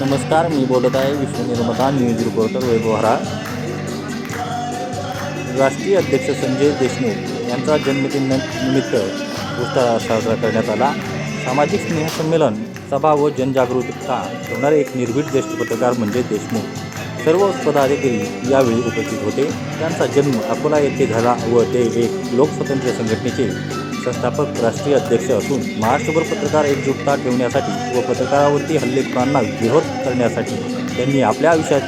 नमस्कार मी बोलत आहे विश्वनिर्माता न्यूज रिपोर्टर वैभव हरा राष्ट्रीय अध्यक्ष संजय देशमुख यांचा जन्मदिन निमित्त उत्साह साजरा करण्यात आला. सामाजिक स्नेहसंमेलन सभा व जनजागृतीचा ठेवणारे एक निर्भीड ज्येष्ठ पत्रकार म्हणजे देशमुख. सर्व पदाधिकारी यावेळी उपस्थित होते. त्यांचा जन्म अकोला येथे झाला व ते एक लोकस्वातंत्र्य संघटनेचे संस्थापक राष्ट्रीय अध्यक्ष असून महाराष्ट्रभर पत्रकार एकजुटता ठेवण्यासाठी व पत्रकारावरती हल्लेखोरांना विरोध करण्यासाठी त्यांनी आपल्या आयुष्यात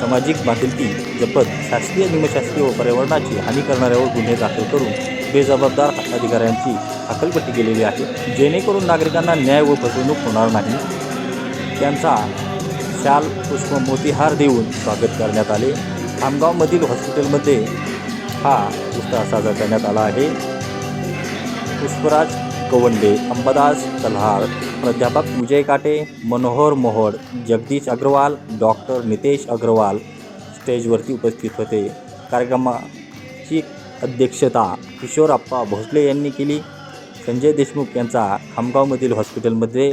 सामाजिक बांधिलकी जपत शासकीय निमशासकीय व पर्यावरणाची हानी करणाऱ्यावर गुन्हे दाखल करून बेजबाबदार अधिकाऱ्यांची हकलपट्टी केलेली आहे. जेणेकरून नागरिकांना न्याय व फसवणूक होणार नाही. त्यांचा शाल पुष्प मोतीहार देऊन स्वागत करण्यात आले. खामगावमधील हॉस्पिटलमध्ये हा उत्साह साजरा करण्यात आला आहे. पुष्पराज कवंडे अंबादास तल्हार प्राध्यापक विजय काटे मनोहर मोहोड जगदीश अग्रवाल डॉक्टर नितेश अग्रवाल स्टेजवरती उपस्थित होते. कार्यक्रमाची अध्यक्षता किशोर अप्पा भोसले यांनी केली. संजय देशमुख यांचा खामगावमधील हॉस्पिटलमध्ये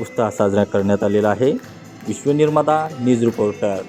उत्साह साजरा करण्यात आलेला आहे. Vishwanirmata news reporter.